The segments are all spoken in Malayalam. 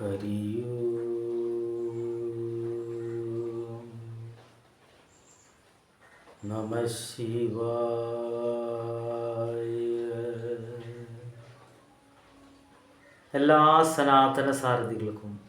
ഹരിയോ. നമ ശിവായ. എല്ലാ സനാതന സാരഥികൾക്കും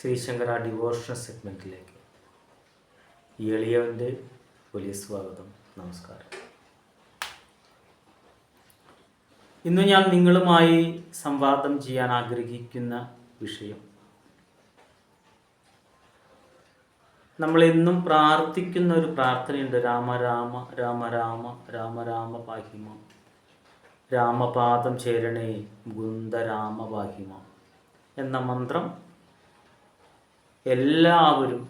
ശ്രീശങ്കര ഡിവോഷണൽ സെഗ്മെന്റിലേക്ക് എളിയവന്റെ വലിയ സ്വാഗതം നമസ്കാരം. ഇന്ന് ഞാൻ നിങ്ങളുമായി സംവാദം ചെയ്യാൻ ആഗ്രഹിക്കുന്ന വിഷയം. നമ്മൾ എന്നും പ്രാർത്ഥിക്കുന്ന ഒരു പ്രാർത്ഥനയുണ്ട്. രാമ രാമ രാമ രാമ രാമ രാമ പാഹിമ. രാമപാദം ചേരണേ ഗുന്ദരാമ പാഹിമ എന്ന മന്ത്രം എല്ലാവരും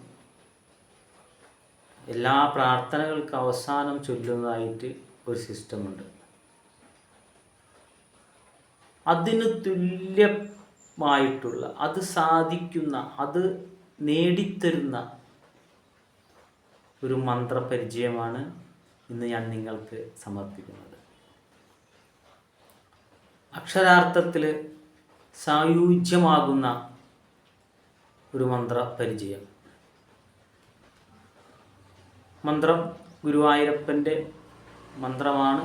എല്ലാ പ്രാർത്ഥനകൾക്ക് അവസാനം ചൊല്ലുന്നതായിട്ട് ഒരു സിസ്റ്റമുണ്ട് അതിന് തുല്യമായിട്ടുള്ള അത് സാധിക്കുന്ന അത് നേടിത്തരുന്ന ഒരു മന്ത്രപരിചയമാണ് ഇന്ന് ഞാൻ നിങ്ങൾക്ക് സമർപ്പിക്കുന്നത്. അക്ഷരാർത്ഥത്തിൽ സായുജ്യമാകുന്ന ഒരു മന്ത്രപരിചയം. മന്ത്രം ഗുരുവായൂരപ്പന്റെ മന്ത്രമാണ്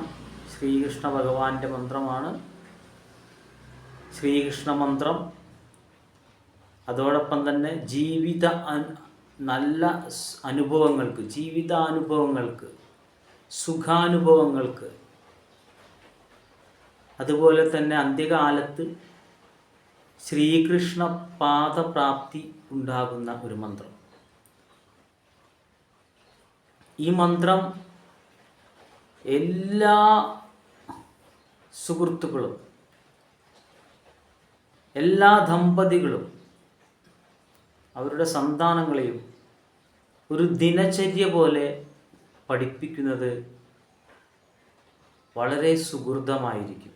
ശ്രീകൃഷ്ണ ഭഗവാന്റെ മന്ത്രമാണ് ശ്രീകൃഷ്ണ മന്ത്രം അതോടൊപ്പം തന്നെ ജീവിത നല്ല അനുഭവങ്ങൾക്ക് ജീവിതാനുഭവങ്ങൾക്ക് സുഖാനുഭവങ്ങൾക്ക്. അതുപോലെ തന്നെ അന്ത്യകാലത്ത് ശ്രീകൃഷ്ണ പാദപ്രാപ്തി ഉണ്ടാകുന്ന ഒരു മന്ത്രം. ഈ മന്ത്രം എല്ലാ സുഹൃത്തുക്കളും എല്ലാ ദമ്പതികളും അവരുടെ സന്താനങ്ങളെയും ഒരു ദിനചര്യ പോലെ പഠിപ്പിക്കുന്നത് വളരെ സുഹൃതമായിരിക്കും.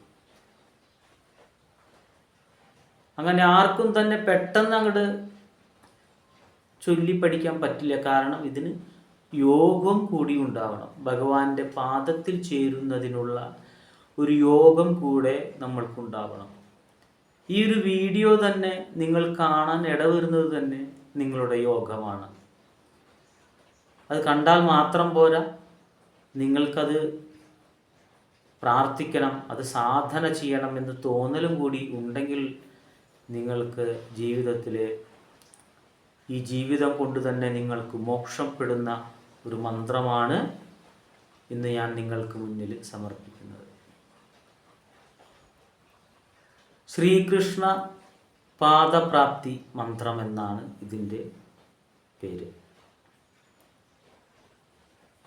അങ്ങനെ ആർക്കും തന്നെ പെട്ടെന്ന് അങ്ങോട്ട് ചൊല്ലി പഠിക്കാൻ പറ്റില്ല. കാരണം ഇതിന് യോഗം കൂടി ഉണ്ടാവണം. ഭഗവാന്റെ പാദത്തിൽ ചേരുന്നതിനുള്ള ഒരു യോഗം കൂടെ നമ്മൾക്കുണ്ടാവണം. ഈ ഒരു വീഡിയോ തന്നെ നിങ്ങൾ കാണാൻ ഇടവരുന്നത് തന്നെ നിങ്ങളുടെ യോഗമാണ്. അത് കണ്ടാൽ മാത്രം പോരാ. നിങ്ങൾക്കത് പ്രാർത്ഥിക്കണം അത് സാധന ചെയ്യണം എന്ന് തോന്നലും കൂടി ഉണ്ടെങ്കിൽ നിങ്ങൾക്ക് ജീവിതത്തിൽ ഈ ജീവിതം കൊണ്ട് തന്നെ നിങ്ങൾക്ക് മോക്ഷപ്പെടുന്ന ഒരു മന്ത്രമാണ് ഇന്ന് ഞാൻ നിങ്ങൾക്ക് മുന്നിൽ സമർപ്പിക്കുന്നത്. ശ്രീകൃഷ്ണ പാദപ്രാപ്തി മന്ത്രം എന്നാണ് ഇതിന്റെ പേര്.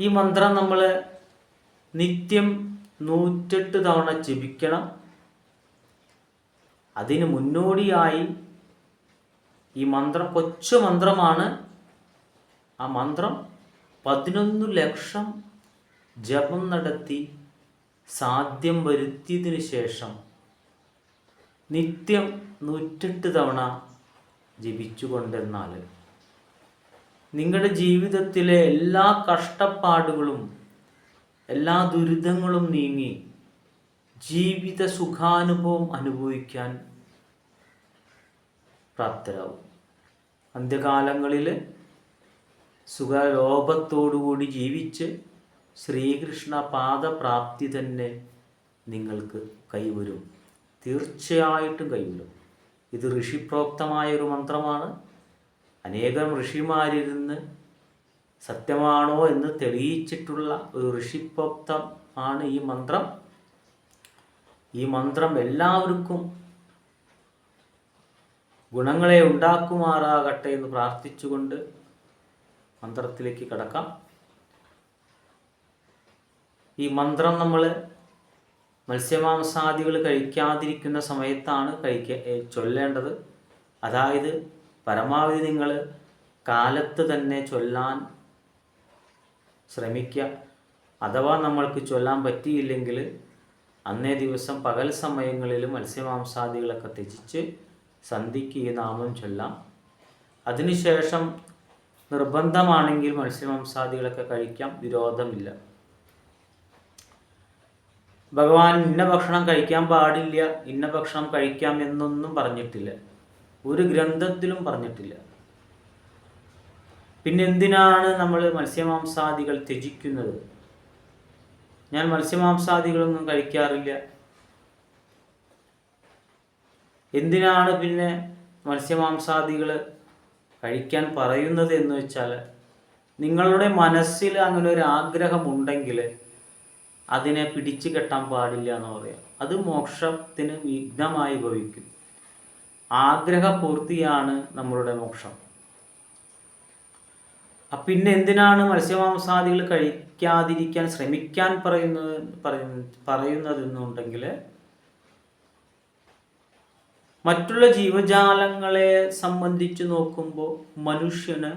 ഈ മന്ത്രം നമ്മൾ നിത്യം നൂറ്റെട്ട് തവണ ജപിക്കണം. അതിന് മുന്നോടിയായി ഈ മന്ത്രം കൊച്ചു മന്ത്രമാണ്. ആ മന്ത്രം പതിനൊന്ന് ലക്ഷം ജപം നടത്തി സാധ്യം വരുത്തിയതിനു ശേഷം നിത്യം നൂറ്റെട്ട് തവണ ജപിച്ചുകൊണ്ടെന്നാൽ നിങ്ങളുടെ ജീവിതത്തിലെ എല്ലാ കഷ്ടപ്പാടുകളും എല്ലാ ദുരിതങ്ങളും നീങ്ങി ജീവിത സുഖാനുഭവം അനുഭവിക്കാൻ പ്രാപ്തരാകും അന്ത്യകാലങ്ങളിൽ സുഖലോഭത്തോടുകൂടി ജീവിച്ച് ശ്രീകൃഷ്ണ പാദപ്രാപ്തി തന്നെ നിങ്ങൾക്ക് കൈവരും. തീർച്ചയായിട്ടും കൈവരും ഇത് ഋഷിപ്രോക്തമായ ഒരു മന്ത്രമാണ്. അനേകം ഋഷിമാരിരുന്ന് സത്യമാണോ എന്ന് തെളിയിച്ചിട്ടുള്ള ഒരു ഋഷിപ്രോക്തം ആണ് ഈ മന്ത്രം. ഈ മന്ത്രം എല്ലാവർക്കും ഗുണങ്ങളെ ഉണ്ടാക്കുമാറാകട്ടെ എന്ന് പ്രാർത്ഥിച്ചുകൊണ്ട് മന്ത്രത്തിലേക്ക് കടക്കാം. ഈ മന്ത്രം നമ്മൾ മത്സ്യമാംസാദികൾ കഴിക്കാതിരിക്കുന്ന സമയത്താണ് കഴിക്ക ചൊല്ലേണ്ടത്. അതായത് പരമാവധി നിങ്ങൾ കാലത്ത് തന്നെ ചൊല്ലാൻ ശ്രമിക്കുക അഥവാ നമ്മൾക്ക് ചൊല്ലാൻ പറ്റിയില്ലെങ്കിൽ അന്നേ ദിവസം പകൽ സമയങ്ങളിൽ മത്സ്യമാംസാദികളൊക്കെ ത്യജിച്ച് സന്ധിക്ക് ഈ നാമം ചൊല്ലാം. അതിനുശേഷം നിർബന്ധമാണെങ്കിൽ മത്സ്യമാംസാദികളൊക്കെ കഴിക്കാം വിരോധമില്ല. ഭഗവാൻ ഇന്ന ഭക്ഷണം കഴിക്കാൻ പാടില്ല ഇന്ന ഭക്ഷണം കഴിക്കാം എന്നൊന്നും പറഞ്ഞിട്ടില്ല. ഒരു ഗ്രന്ഥത്തിലും പറഞ്ഞിട്ടില്ല. പിന്നെ എന്തിനാണ് നമ്മൾ മത്സ്യമാംസാദികൾ ത്യജിക്കുന്നത്? ഞാൻ മത്സ്യമാംസാദികളൊന്നും കഴിക്കാറില്ല. എന്തിനാണ് പിന്നെ മത്സ്യമാംസാദികൾ കഴിക്കാൻ പറയുന്നത് എന്ന് വെച്ചാൽ നിങ്ങളുടെ മനസ്സിൽ അങ്ങനെ ഒരു ആഗ്രഹമുണ്ടെങ്കിൽ അതിനെ പിടിച്ചു കെട്ടാൻ പാടില്ല എന്ന് പറയാം. അത് മോക്ഷത്തിന് വിഘ്നമായി ഭവിക്കും. ആഗ്രഹപൂർത്തിയാണ് നമ്മളുടെ മോക്ഷം. പിന്നെ എന്തിനാണ് മത്സ്യമാംസാദികൾ കഴിക്കാതിരിക്കാൻ ശ്രമിക്കാൻ പറയുന്നത് പറയുന്നതെന്നുണ്ടെങ്കിൽ മറ്റുള്ള ജീവജാലങ്ങളെ സംബന്ധിച്ച് നോക്കുമ്പോൾ മനുഷ്യന്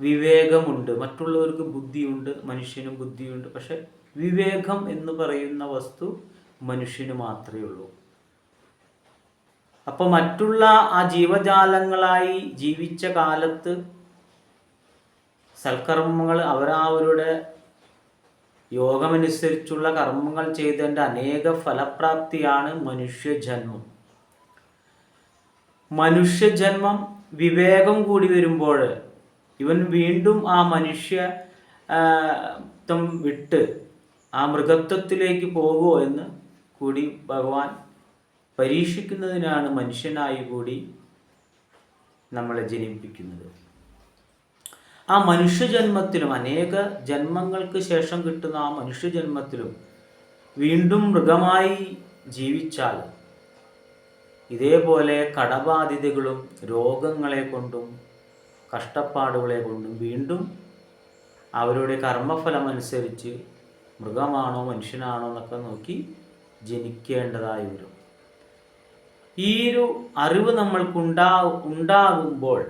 വിവേകമുണ്ട്. മറ്റുള്ളവർക്ക് ബുദ്ധിയുണ്ട് മനുഷ്യനും ബുദ്ധിയുണ്ട്. പക്ഷെ വിവേകം എന്ന് പറയുന്ന വസ്തു മനുഷ്യന് മാത്രമേ ഉള്ളൂ. അപ്പോൾ മറ്റുള്ള ആ ജീവജാലങ്ങളായി ജീവിച്ച കാലത്ത് സൽക്കർമ്മങ്ങൾ അവരവരുടെ യോഗമനുസരിച്ചുള്ള കർമ്മങ്ങൾ ചെയ്തതിന്റെ അനേക ഫലപ്രാപ്തിയാണ് മനുഷ്യജന്മം. മനുഷ്യജന്മം വിവേകം കൂടി വരുമ്പോൾ ഇവൻ വീണ്ടും ആ മനുഷ്യ ത്വം വിട്ട് ആ മൃഗത്വത്തിലേക്ക് പോകുമോ എന്ന് കൂടി ഭഗവാൻ പരീക്ഷിക്കുന്നതിനാണ് മനുഷ്യനായി കൂടി നമ്മളെ ജനിപ്പിക്കുന്നത്. ആ മനുഷ്യജന്മത്തിലും അനേക ജന്മങ്ങൾക്ക് ശേഷം കിട്ടുന്ന ആ മനുഷ്യജന്മത്തിലും വീണ്ടും മൃഗമായി ജീവിച്ചാൽ ഇതേപോലെ കടബാധിതകളും രോഗങ്ങളെ കൊണ്ടും കഷ്ടപ്പാടുകളെ കൊണ്ടും വീണ്ടും അവരുടെ കർമ്മഫലം അനുസരിച്ച് മൃഗമാണോ മനുഷ്യനാണോ എന്നൊക്കെ നോക്കി ജനിക്കേണ്ടതായി വരും. ഈ ഒരു അറിവ് നമ്മൾക്കുണ്ടാ ഉണ്ടാകുമ്പോൾ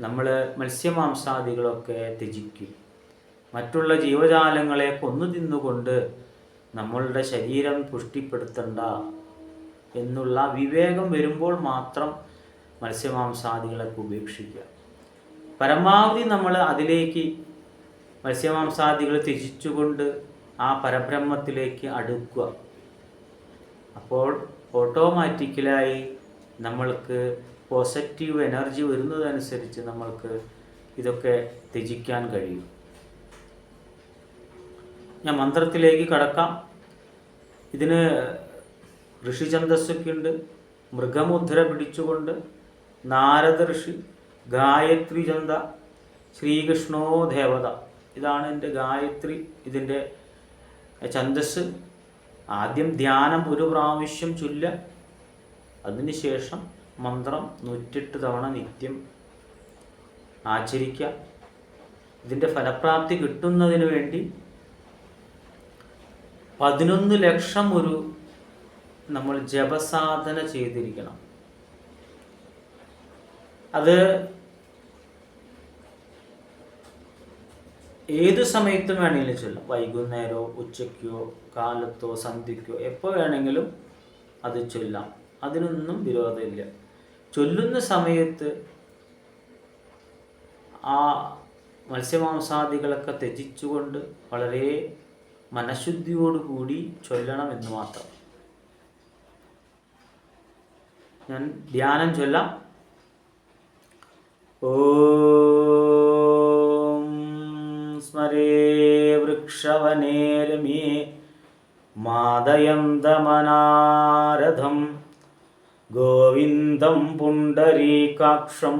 നമ്മൾ മത്സ്യമാംസാദികളൊക്കെ ത്യജിക്കും. മറ്റുള്ള ജീവജാലങ്ങളെ കൊന്നു തിന്നുകൊണ്ട് നമ്മളുടെ ശരീരം പുഷ്ടിപ്പെടുത്തണ്ട എന്നുള്ള വിവേകം വരുമ്പോൾ മാത്രം മത്സ്യമാംസാദികളൊക്കെ ഉപേക്ഷിക്കുക. പരമാവധി നമ്മൾ അതിലേക്ക് മത്സ്യമാംസാദികൾ ത്യജിച്ചുകൊണ്ട് ആ പരബ്രഹ്മത്തിലേക്ക് അടുക്കുക. അപ്പോൾ ഓട്ടോമാറ്റിക്കലായി നമ്മൾക്ക് പോസിറ്റീവ് എനർജി വരുന്നതനുസരിച്ച് നമ്മൾക്ക് ഇതൊക്കെ ത്യജിക്കാൻ കഴിയും. ഞാൻ മന്ത്രത്തിലേക്ക് കടക്കാം. ഇതിന് ഋഷിചന്ദസ്സൊക്കെ ഉണ്ട് മൃഗമുദ്ര പിടിച്ചുകൊണ്ട് നാരദ ഋഷി ഗായത്രി ചന്ത ശ്രീകൃഷ്ണോ ദേവത. ഇതാണ് എന്റെ ഗായത്രി ഇതിന്റെ ഛന്ദസ്. ആദ്യം ധ്യാനം ഒരു പ്രാവശ്യം ചൊല്ല. അതിനുശേഷം മന്ത്രം നൂറ്റെട്ട് തവണ നിത്യം ആചരിക്കുക ഇതിന്റെ ഫലപ്രാപ്തി കിട്ടുന്നതിന് വേണ്ടി പതിനൊന്ന് ലക്ഷം ഒരു നമ്മൾ ജപസാധന ചെയ്തിരിക്കണം. അത് ഏത് സമയത്തും വേണമെങ്കിലും ചൊല്ലാം. വൈകുന്നേരമോ ഉച്ചയ്ക്കോ കാലത്തോ സന്ധ്യയ്ക്കോ എപ്പോൾ വേണമെങ്കിലും അത് ചൊല്ലാം. അതിനൊന്നും വിരോധമില്ല. ചൊല്ലുന്ന സമയത്ത് ആ മത്സ്യമാംസാദികളൊക്കെ ത്യജിച്ചുകൊണ്ട് വളരെ മനഃശുദ്ധിയോടുകൂടി ചൊല്ലണം എന്ന് മാത്രം. ഞാൻ ധ്യാനം ചൊല്ലാം. ഓം സ്മരേ വൃക്ഷവനേരമേ മാതയന്തമനാരഥം ഗോവിന്ദം പുണ്ടരീകാക്ഷം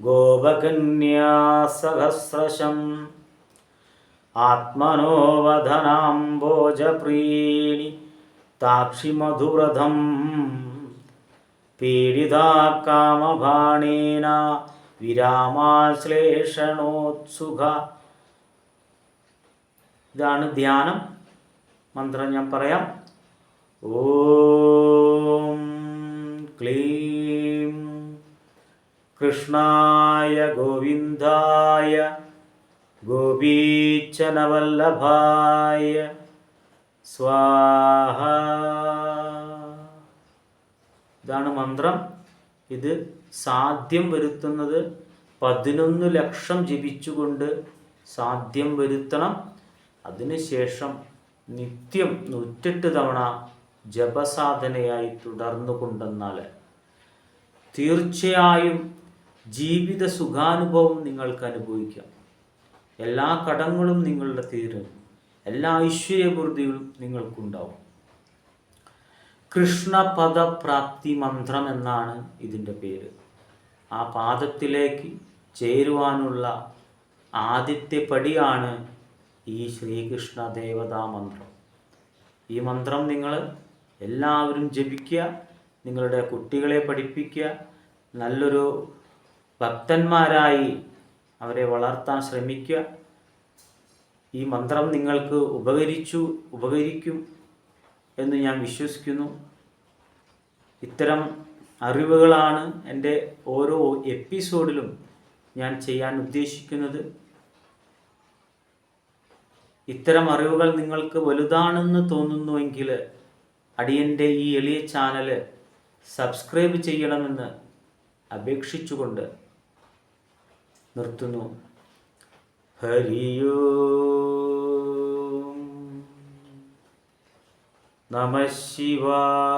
ഗോപകന്യാസഹസ്രശം ആത്മനോവധനാംബോജപ്രീണി താക്ഷിമധുരഥം പീഡിതാ കാമഭാണേന വിരാമാശ്ലേഷണോത്സുഖ ഇതാണ് ധ്യാനം. മന്ത്രം ഞാൻ പറയാം. ഓം ക്ലീം. കൃഷ്ണായ ഗോവിന്ദായ ഗോപീച്ചനവല്ലഭായ സ്വാഹ. ഇതാണ് മന്ത്രം. ഇത് സാധ്യം വരുത്തുന്നത് പതിനൊന്ന് ലക്ഷം ജപിച്ചുകൊണ്ട് സാധ്യം വരുത്തണം. അതിനുശേഷം നിത്യം നൂറ്റെട്ട് തവണ ജപസാധനയായി തുടർന്നു കൊണ്ടെന്നാൽ തീർച്ചയായും ജീവിത സുഖാനുഭവം നിങ്ങൾക്ക് അനുഭവിക്കാം. എല്ലാ കടങ്ങളും നിങ്ങളുടെ തീരും. എല്ലാ ഐശ്വര്യപൂർത്തികളും നിങ്ങൾക്കുണ്ടാവും. കൃഷ്ണപദപ്രാപ്തി മന്ത്രം എന്നാണ് ഇതിന്റെ പേര്. ആ പാദത്തിലേക്ക് ചേരുവാനുള്ള ആദ്യത്തെ പടിയാണ് ഈ ശ്രീകൃഷ്ണ ദേവതാ മന്ത്രം. ഈ മന്ത്രം നിങ്ങൾ എല്ലാവരും ജപിക്കുക നിങ്ങളുടെ കുട്ടികളെ പഠിപ്പിക്കുക നല്ലൊരു ഭക്തന്മാരായി അവരെ വളർത്താൻ ശ്രമിക്കുക. ഈ മന്ത്രം നിങ്ങൾക്ക് ഉപകരിച്ചു ഉപകരിക്കും എന്ന് ഞാൻ വിശ്വസിക്കുന്നു. ഇത്തരം അറിവുകളാണ് എന്റെ ഓരോ എപ്പിസോഡിലും ഞാൻ ചെയ്യാൻ ഉദ്ദേശിക്കുന്നത്. ഇത്തരം അറിവുകൾ നിങ്ങൾക്ക് വലുതാണെന്ന് തോന്നുന്നുവെങ്കിൽ അടിയന്റെ ഈ എളിയ ചാനൽ സബ്സ്ക്രൈബ് ചെയ്യണമെന്ന് അപേക്ഷിച്ചുകൊണ്ട് നിർത്തുന്നു. ഹരിയോ. നമ ശിവായ.